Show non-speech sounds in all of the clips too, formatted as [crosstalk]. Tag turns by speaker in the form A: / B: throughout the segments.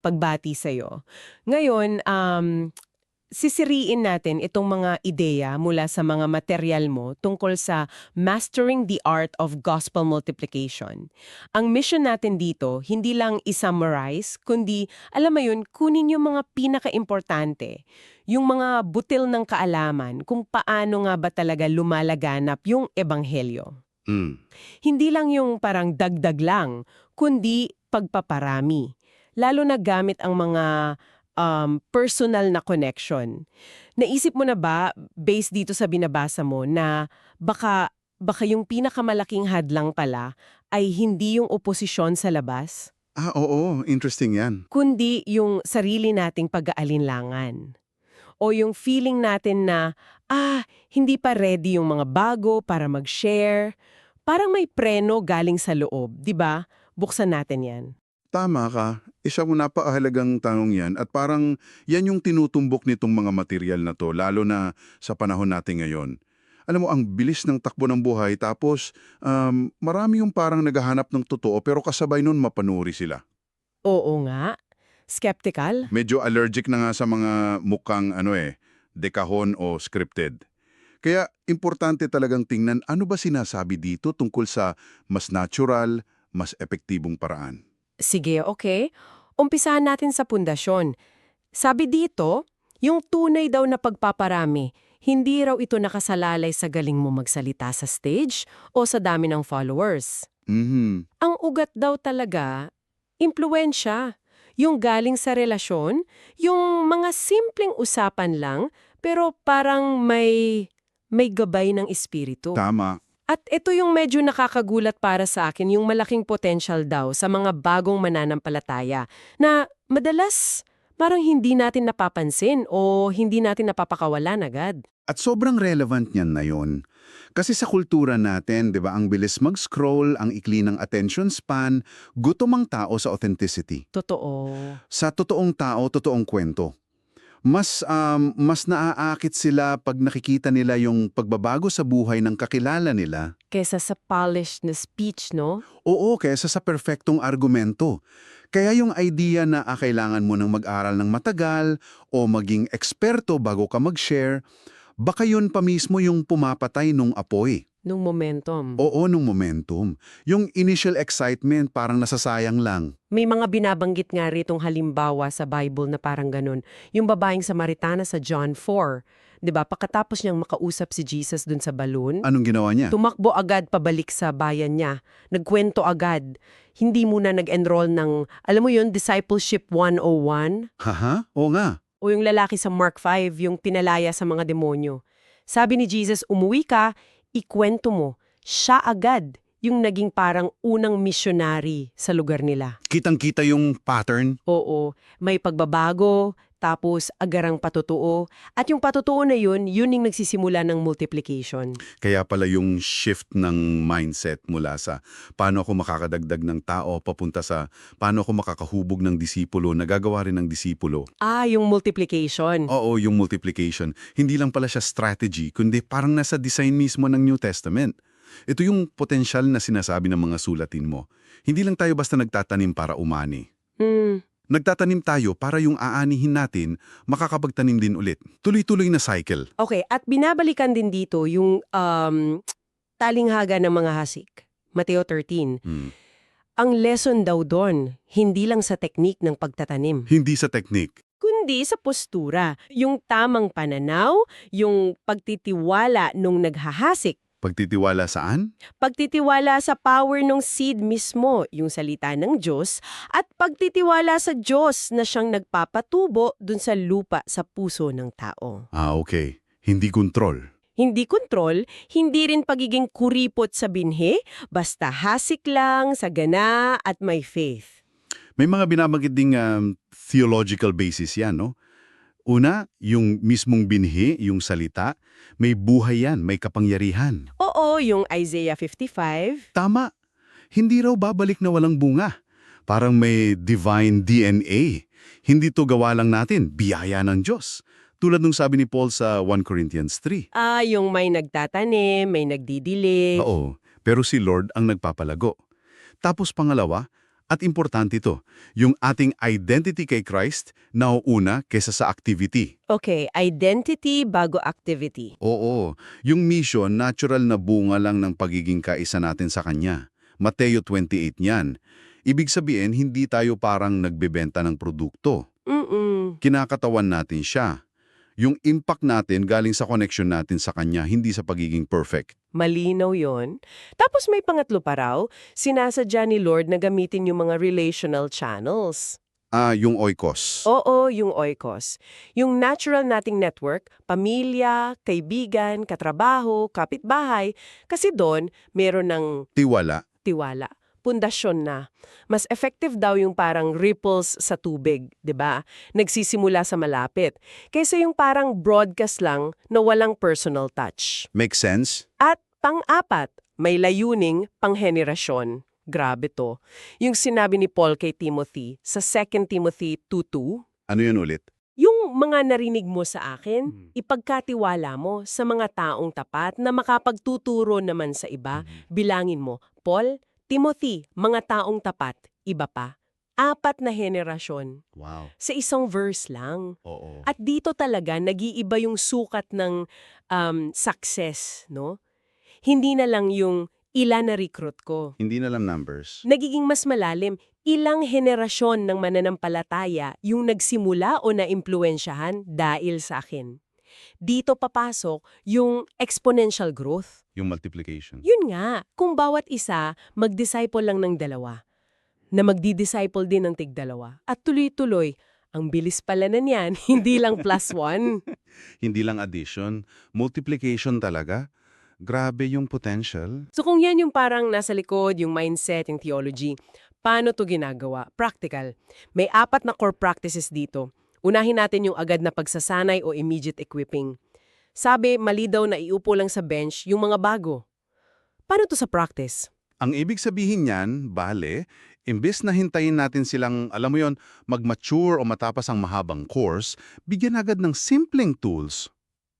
A: pagbati sa'yo. Ngayon, um, sisiriin natin itong mga ideya mula sa mga material mo tungkol sa Mastering the Art of Gospel Multiplication. Ang mission natin dito, hindi lang i-summarize, kundi, alam mo yun, kunin yung mga pinaka-importante, yung mga butil ng kaalaman kung paano nga ba talaga lumalaganap yung ebanghelyo.
B: Mm.
A: Hindi lang yung parang dagdag lang, kundi pagpaparami. Lalo na gamit ang mga um, personal na connection. Naisip mo na ba, based dito sa binabasa mo, na baka, baka yung pinakamalaking hadlang pala ay hindi yung oposisyon sa labas,
B: Ah, oo. Interesting yan.
A: kundi yung sarili nating pag-aalinlangan. O yung feeling natin na, ah, hindi pa ready yung mga bago para mag-share. Parang may preno galing sa loob, di ba? Buksan natin yan.
B: Tama ka. Isa mo napakahalagang tanong yan at parang yan yung tinutumbok nitong mga material na to, lalo na sa panahon natin ngayon. Alam mo, ang bilis ng takbo ng buhay tapos um, marami yung parang naghahanap ng totoo pero kasabay nun mapanuri sila.
A: Oo nga. Skeptical?
B: Medyo allergic na nga sa mga mukhang ano eh, dekahon o scripted. Kaya importante talagang tingnan ano ba sinasabi dito tungkol sa mas natural, mas epektibong paraan.
A: Sige, okay. Umpisahan natin sa pundasyon. Sabi dito, yung tunay daw na pagpaparami, hindi raw ito nakasalalay sa galing mo magsalita sa stage o sa dami ng followers.
B: Mhm.
A: Ang ugat daw talaga, impluensya. Yung galing sa relasyon, yung mga simpleng usapan lang, pero parang may, may gabay ng espiritu.
B: Tama.
A: At ito yung medyo nakakagulat para sa akin, yung malaking potential daw sa mga bagong mananampalataya na madalas parang hindi natin napapansin o hindi natin napapakawalan agad.
B: At sobrang relevant niyan na yun. Kasi sa kultura natin, di ba, ang bilis mag-scroll, ang ikli ng attention span, gutom ang tao sa authenticity.
A: Totoo.
B: Sa totoong tao, totoong kwento. Mas, um, mas naaakit sila pag nakikita nila yung pagbabago sa buhay ng kakilala nila.
A: Kesa sa polished na speech, no?
B: Oo, kesa sa perfectong argumento. Kaya yung idea na ah, kailangan mo nang mag-aral ng matagal o maging eksperto bago ka mag-share, baka yun pa mismo yung pumapatay nung apoy.
A: Nung momentum.
B: Oo, nung momentum. Yung initial excitement parang nasasayang lang.
A: May mga binabanggit nga ritong halimbawa sa Bible na parang ganun. Yung babaeng Samaritana sa John 4. 'Di ba Pagkatapos niyang makausap si Jesus dun sa balloon,
B: Anong ginawa niya?
A: tumakbo agad pabalik sa bayan niya. Nagkwento agad. Hindi muna nag-enroll ng, alam mo yun, Discipleship 101?
B: Haha? Oo nga.
A: O yung lalaki sa Mark 5, yung pinalaya sa mga demonyo. Sabi ni Jesus, umuwi ka, ikwento mo. Siya agad yung naging parang unang missionary sa lugar nila.
B: Kitang-kita yung pattern.
A: Oo, may pagbabago, tapos agarang patutuo. At yung patutuo na yun, yun yung nagsisimula ng multiplication.
B: Kaya pala yung shift ng mindset mula sa paano ako makakadagdag ng tao papunta sa paano ako makakahubog ng disipulo, nagagawa rin ng disipulo.
A: Ah, yung multiplication.
B: Oo, yung multiplication. Hindi lang pala siya strategy, kundi parang nasa design mismo ng New Testament. Ito yung potensyal na sinasabi ng mga sulatin mo. Hindi lang tayo basta nagtatanim para umani.
A: Hmm,
B: Nagtatanim tayo para yung aanihin natin, makakapagtanim din ulit. Tuloy-tuloy na cycle.
A: Okay, at binabalikan din dito yung um, talinghaga ng mga hasik. Mateo 13.
B: Hmm.
A: Ang lesson daw doon, hindi lang sa teknik ng pagtatanim,
B: Hindi sa technique.
A: kundi sa postura. Yung tamang pananaw, yung pagtitiwala nung naghahasik,
B: Pagtitiwala saan?
A: pagtitiwala sa power ng seed mismo, yung salita ng Diyos, at pagtitiwala sa Diyos na siyang nagpapatubo dun sa lupa sa puso ng tao.
B: Ah, okay. Hindi kontrol.
A: Hindi kontrol, hindi rin pagiging kuripot sa binhi, basta hasik lang, sagana at may faith.
B: May mga binabanggit ding um, theological basis yan, no? Una, yung mismong binhi, yung salita, may buhay yan, may kapangyarihan.
A: Oo, yung Isaiah 55,
B: Tama. Hindi raw babalik na walang bunga. Parang may divine DNA. Hindi to gawa lang natin, biyaya ng Diyos. Tulad nung sabi ni Paul sa 1 Corinthians 3.
A: ah, yung may nagtatanim, may nagdidilig.
B: Oo, pero si Lord ang nagpapalago. Tapos pangalawa, At importante ito, yung ating identity kay Christ nauuna kesa sa activity.
A: Okay, identity bago activity.
B: Oo, yung mission natural na bunga lang ng pagiging kaisa natin sa Kanya. Mateo 28 yan. Ibig sabihin, hindi tayo parang nagbebenta ng produkto.
A: Mm-mm.
B: Kinakatawan natin siya. Yung impact natin galing sa connection natin sa Kanya, hindi sa pagiging perfect.
A: Malinaw yon. Tapos may pangatlo pa raw, sinasadya ni Lord na gamitin yung mga relational channels.
B: Ah, yung oikos.
A: Oo, yung oikos. Yung natural nating network, pamilya, kaibigan, katrabaho, kapitbahay, kasi doon meron ng
B: Tiwala.
A: tiwala. Pundasyon na. Mas effective daw yung parang ripples sa tubig, 'di ba? Nagsisimula sa malapit. Kaysa yung parang broadcast lang na walang personal touch.
B: Make sense?
A: At pang-apat, may layuning panghenerasyon. Grabe to. Yung sinabi ni Paul kay Timothy sa 2 Timothy 2.2,
B: Ano yun ulit?
A: yung mga narinig mo sa akin, ipagkatiwala mo sa mga taong tapat na makapagtuturo naman sa iba. Bilangin mo, Paul, Timothy, mga taong tapat, iba pa. Apat na henerasyon
B: Wow.
A: sa isang verse lang.
B: Oo.
A: At dito talaga nag-iiba yung sukat ng um, success, no? Hindi na lang yung ilan na recruit ko.
B: Hindi na lang numbers.
A: Nagiging mas malalim, ilang henerasyon ng mananampalataya yung nagsimula o naimpluensyahan dahil sa akin. Dito papasok yung exponential growth.
B: Yung multiplication.
A: Yun nga, kung bawat isa mag-disciple lang ng dalawa, na magdi-disciple din ng tigdalawa, at tuloy-tuloy, ang bilis pala na niyan, [laughs] hindi lang plus one. [laughs]
B: Hindi lang addition, multiplication talaga. Grabe yung potential.
A: So kung yan yung parang nasa likod, yung mindset, yung theology, paano to ginagawa? Practical. May apat na core practices dito. Unahin natin yung agad na pagsasanay o immediate equipping. Sabi, mali daw na iupo lang sa bench yung mga bago. Paano to sa practice?
B: Ang ibig sabihin niyan, bale, imbes na hintayin natin silang, alam mo yon, mag-mature o matapos ang mahabang course, bigyan agad ng simpleng tools.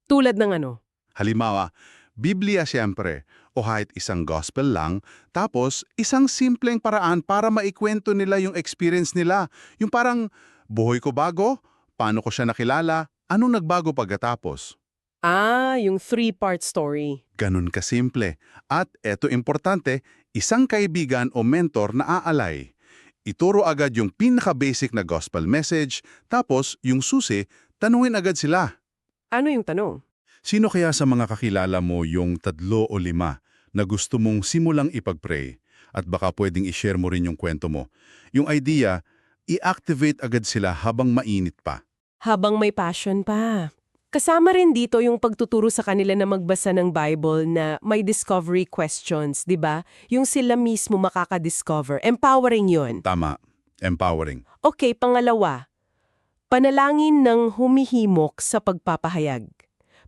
A: Tulad ng ano?
B: Halimbawa, Biblia siyempre, o kahit isang gospel lang, tapos isang simpleng paraan para maikwento nila yung experience nila. Yung parang, buhay ko bago, paano ko siya nakilala, anong nagbago pagkatapos.
A: Ah, yung three-part story.
B: Ganun kasimple. At eto importante, isang kaibigan o mentor na aalay. Ituro agad yung pinaka-basic na gospel message, tapos yung susi, tanungin agad sila.
A: Ano yung tanong?
B: Sino kaya sa mga kakilala mo yung tadlo o lima na gusto mong simulang ipag-pray? At baka pwedeng i-share mo rin yung kwento mo. Yung idea, i-activate agad sila habang mainit pa.
A: Habang may passion pa. Kasama rin dito yung pagtuturo sa kanila na magbasa ng Bible na may discovery questions, di ba? Yung sila mismo makaka-discover. Empowering yun.
B: Tama. Empowering.
A: Okay, pangalawa. Panalangin ng humihimok sa pagpapahayag.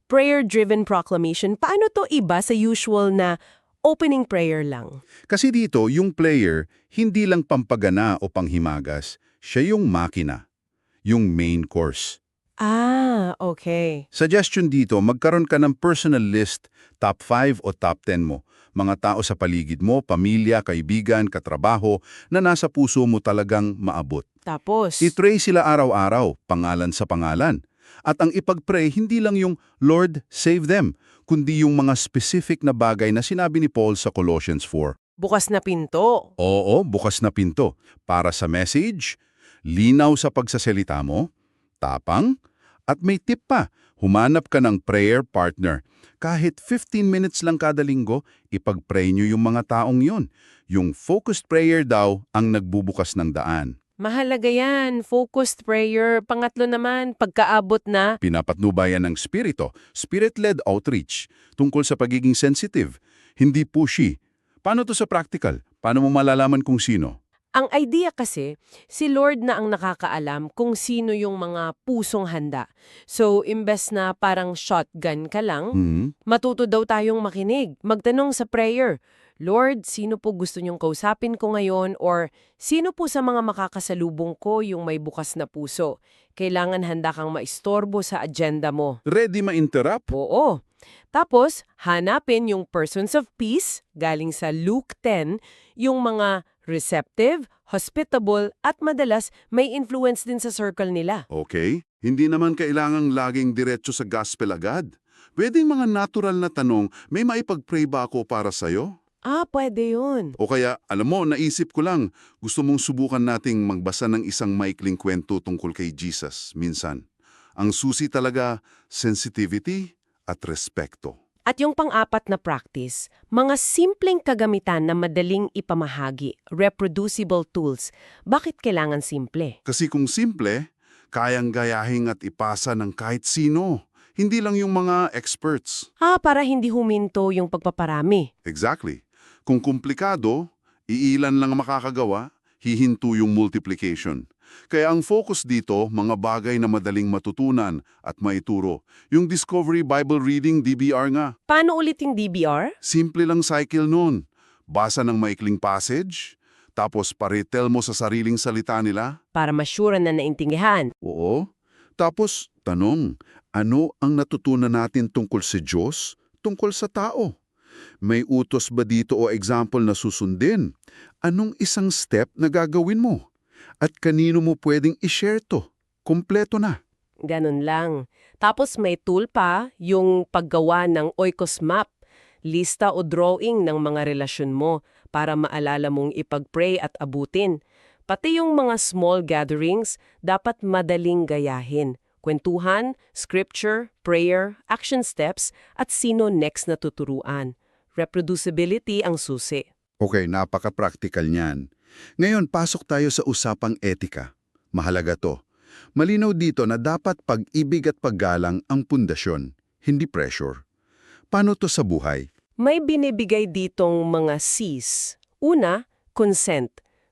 A: Prayer-driven proclamation, paano to iba sa usual na opening prayer lang?
B: Kasi dito, yung player, hindi lang pampagana o panghimagas. Siya yung makina. Yung main course.
A: Ah, okay.
B: Suggestion dito, magkaroon ka ng personal list, top 5 o top 10 mo. Mga tao sa paligid mo, pamilya, kaibigan, katrabaho, na nasa puso mo talagang maabot.
A: Tapos,
B: I-pray sila araw-araw, pangalan sa pangalan. At ang ipag-pray, hindi lang yung, Lord, save them, kundi yung mga specific na bagay na sinabi ni Paul sa Colossians 4.
A: bukas na pinto.
B: Oo, bukas na pinto. Para sa message, linaw sa pagsasalita mo, tapang, at may tip pa, humanap ka ng prayer partner. Kahit 15 minutes lang kada linggo, ipag-pray nyo yung mga taong yun. Yung focused prayer daw ang nagbubukas ng daan.
A: Mahalaga yan. Focused prayer. Pangatlo naman, pagkaabot na.
B: Pinapatnubayan ng spirito, spirit-led outreach, tungkol sa pagiging sensitive, hindi pushy. Paano to sa practical? Paano mo malalaman kung sino?
A: Ang idea kasi, si Lord na ang nakakaalam kung sino yung mga pusong handa. So, imbes na parang shotgun ka lang,
B: Hmm?
A: matuto daw tayong makinig. Magtanong sa prayer, Lord, sino po gusto niyong kausapin ko ngayon? Or, sino po sa mga makakasalubong ko yung may bukas na puso? Kailangan handa kang maistorbo sa agenda mo.
B: Ready ma-interrupt?
A: Oo. Tapos, hanapin yung persons of peace, galing sa Luke 10, yung mga receptive, hospitable, at madalas may influence din sa circle nila.
B: Okay, hindi naman kailangang laging diretso sa gospel agad. Pwedeng mga natural na tanong, may maipag-pray ba ako para sa'yo?
A: Ah, pwede yun.
B: O kaya, alam mo, naisip ko lang, gusto mong subukan nating magbasa ng isang maikling kwento tungkol kay Jesus minsan. Ang susi talaga, sensitivity at respekto.
A: At yung pang-apat na practice, mga simpleng kagamitan na madaling ipamahagi, reproducible tools. Bakit kailangan simple?
B: Kasi kung simple, kayang gayahin at ipasa ng kahit sino. Hindi lang yung mga experts.
A: Ah, para hindi huminto yung pagpaparami.
B: Exactly. Kung komplikado, iilan lang makakagawa, hihinto yung multiplication. Kaya ang focus dito, mga bagay na madaling matutunan at maituro. Yung Discovery Bible Reading DBR nga,
A: Paano ulit yung DBR?
B: simple lang cycle nun. Basa ng maikling passage, tapos paritel mo sa sariling salita nila.
A: Para masyura na naintindihan.
B: Oo. Tapos, tanong, ano ang natutunan natin tungkol sa Diyos, tungkol sa tao? May utos ba dito o example na susundin? Anong isang step na gagawin mo? At kanino mo pwedeng i-share to? Kompleto na.
A: Ganun lang. Tapos may tool pa, yung paggawa ng oikos map, lista o drawing ng mga relasyon mo para maalala mong ipag-pray at abutin. Pati yung mga small gatherings, dapat madaling gayahin. Kwentuhan, scripture, prayer, action steps, at sino next na tuturuan. Reproducibility ang susi.
B: Okay, napaka-practical niyan. Ngayon, pasok tayo sa usapang etika. Mahalaga to. Malinaw dito na dapat pag-ibig at paggalang ang pundasyon, hindi pressure. Paano to sa buhay?
A: May binibigay ditong mga Cs. Una, consent.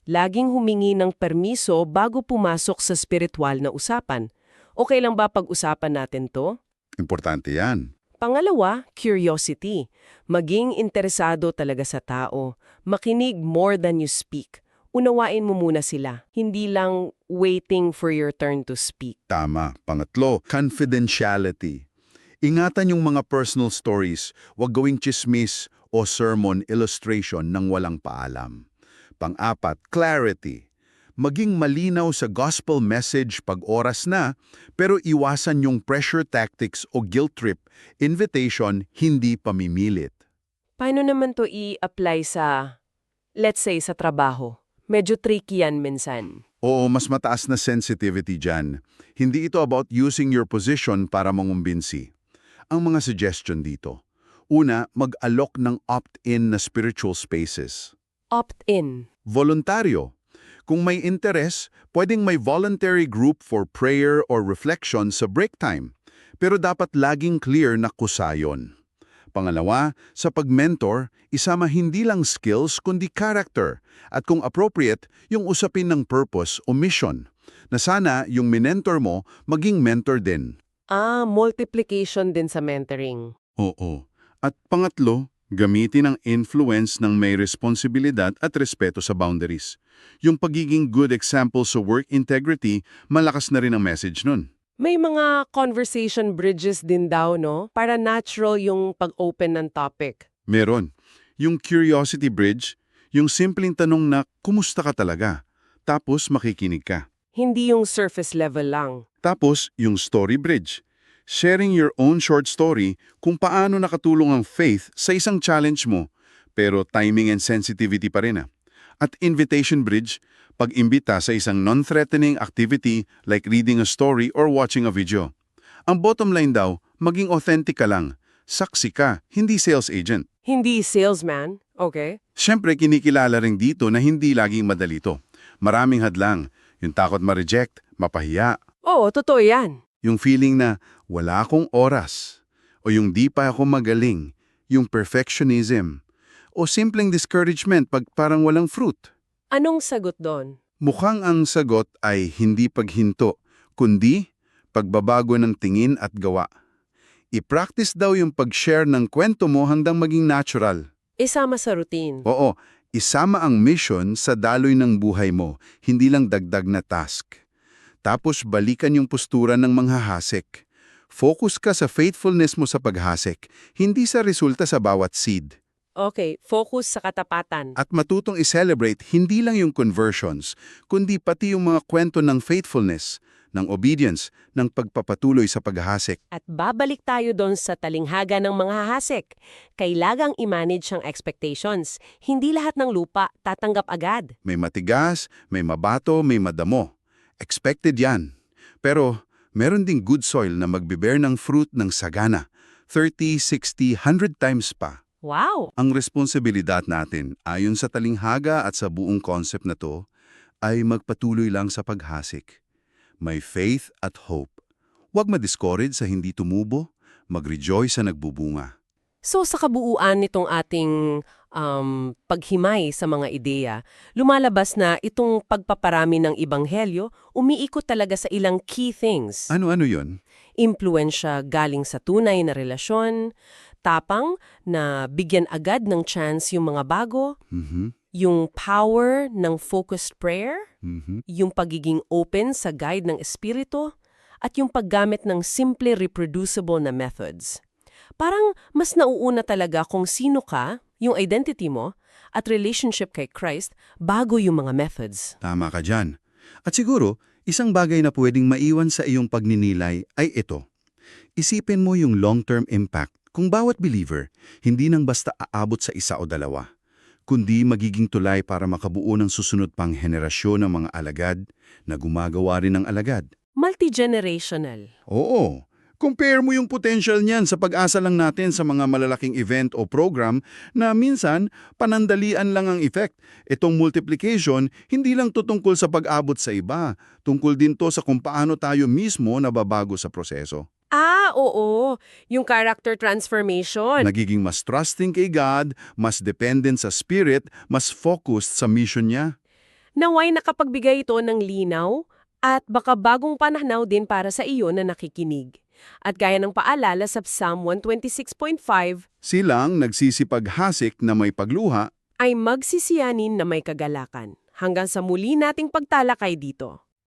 A: Laging humingi ng permiso bago pumasok sa spiritual na usapan. Okay lang ba pag-usapan natin to?
B: Importante yan.
A: Pangalawa, curiosity. Maging interesado talaga sa tao. Makinig more than you speak. Unawain mo muna sila. Hindi lang waiting for your turn to speak.
B: Tama. Pangatlo, confidentiality. Ingatan yung mga personal stories, wag gawing chismis o sermon illustration ng walang paalam. Pang-apat, clarity. Maging malinaw sa gospel message pag oras na, pero iwasan yung pressure tactics o guilt trip, invitation, hindi pamimilit.
A: Paano naman to i-apply sa, let's say, sa trabaho? Medyo tricky yan minsan.
B: Oo, mas mataas na sensitivity dyan. Hindi ito about using your position para mangumbinsi. Ang mga suggestion dito. Una, mag-alok ng opt-in na spiritual spaces.
A: Opt-in.
B: Voluntaryo. Kung may interes, pwedeng may voluntary group for prayer or reflection sa break time. Pero dapat laging clear na kusayon. Pangalawa, sa pag-mentor, isama hindi lang skills kundi character at kung appropriate, yung usapin ng purpose o mission na sana yung minentor mo maging mentor din.
A: Ah, multiplication din sa mentoring.
B: Oo. At pangatlo, gamitin ang influence ng may responsibilidad at respeto sa boundaries. Yung pagiging good example sa work integrity, malakas na rin ang message nun.
A: May mga conversation bridges din daw, no? Para natural yung pag-open ng topic.
B: Meron. Yung curiosity bridge, yung simpleng tanong na, kumusta ka talaga? Tapos makikinig ka.
A: Hindi yung surface level lang.
B: Tapos yung story bridge. Sharing your own short story kung paano nakatulong ang faith sa isang challenge mo, pero timing and sensitivity pa rin ah. At invitation bridge, pag-imbita sa isang non-threatening activity like reading a story or watching a video. Ang bottom line daw, maging authentic ka lang. Saksi ka, hindi sales agent.
A: Hindi salesman, okay?
B: Siyempre, kinikilala rin dito na hindi laging madalito. Maraming hadlang. Yung takot ma-reject, mapahiya.
A: Oo, totoo yan.
B: Yung feeling na wala akong oras. O yung di pa ako magaling. Yung perfectionism. O simpleng discouragement pag parang walang fruit.
A: Anong sagot doon?
B: Mukhang ang sagot ay hindi paghinto, kundi pagbabago ng tingin at gawa. I-practice daw yung pag-share ng kwento mo hanggang maging natural.
A: Isama sa routine.
B: Oo, isama ang mission sa daloy ng buhay mo, hindi lang dagdag na task. Tapos balikan yung postura ng manghahasik. Focus ka sa faithfulness mo sa paghasik, hindi sa resulta sa bawat seed.
A: Okay, focus sa katapatan.
B: At matutong i-celebrate hindi lang yung conversions, kundi pati yung mga kwento ng faithfulness, ng obedience, ng pagpapatuloy sa paghahasik.
A: At babalik tayo doon sa talinghaga ng mga hahasik. Kailagang i-manage ang expectations. Hindi lahat ng lupa tatanggap agad.
B: May matigas, may mabato, may madamo. Expected yan. Pero meron ding good soil na magbibear ng fruit ng sagana. 30, 60, 100 times pa.
A: Wow!
B: Ang responsibilidad natin, ayon sa talinghaga at sa buong concept na to, ay magpatuloy lang sa paghasik. May faith at hope. Huwag ma-discourage sa hindi tumubo, mag-rejoice sa nagbubunga.
A: So sa kabuuan nitong ating um, paghimay sa mga ideya, lumalabas na itong pagpaparami ng ibanghelyo umiikot talaga sa ilang key things.
B: Ano-ano yon?
A: Impluensya galing sa tunay na relasyon, tapang na bigyan agad ng chance yung mga bago,
B: Mhm.
A: yung power ng focused prayer,
B: Mhm.
A: yung pagiging open sa guide ng espiritu, at yung paggamit ng simple reproducible na methods. Parang mas nauuna talaga kung sino ka, yung identity mo, at relationship kay Christ bago yung mga methods.
B: Tama ka dyan. At siguro, isang bagay na pwedeng maiwan sa iyong pagninilay ay ito. Isipin mo yung long-term impact kung bawat believer hindi nang basta aabot sa isa o dalawa, kundi magiging tulay para makabuo ng susunod pang henerasyon ng mga alagad na gumagawa rin ng alagad.
A: Multi-generational.
B: Oo. Compare mo yung potential niyan sa pag-asa lang natin sa mga malalaking event o program na minsan panandalian lang ang effect. Itong multiplication, hindi lang to tungkol sa pag-abot sa iba. Tungkol din to sa kung paano tayo mismo nababago sa proseso.
A: Ah, oo. Yung character transformation.
B: Nagiging mas trusting kay God, mas dependent sa Spirit, mas focused sa mission niya.
A: Naway nakapagbigay ito ng linaw at baka bagong panahnaw din para sa iyo na nakikinig. At gaya ng paalala sa Psalm 126.5,
B: Silang nagsisipaghasik na may pagluha
A: ay magsisiyanin na may kagalakan. Hanggang sa muli nating pagtalakay dito.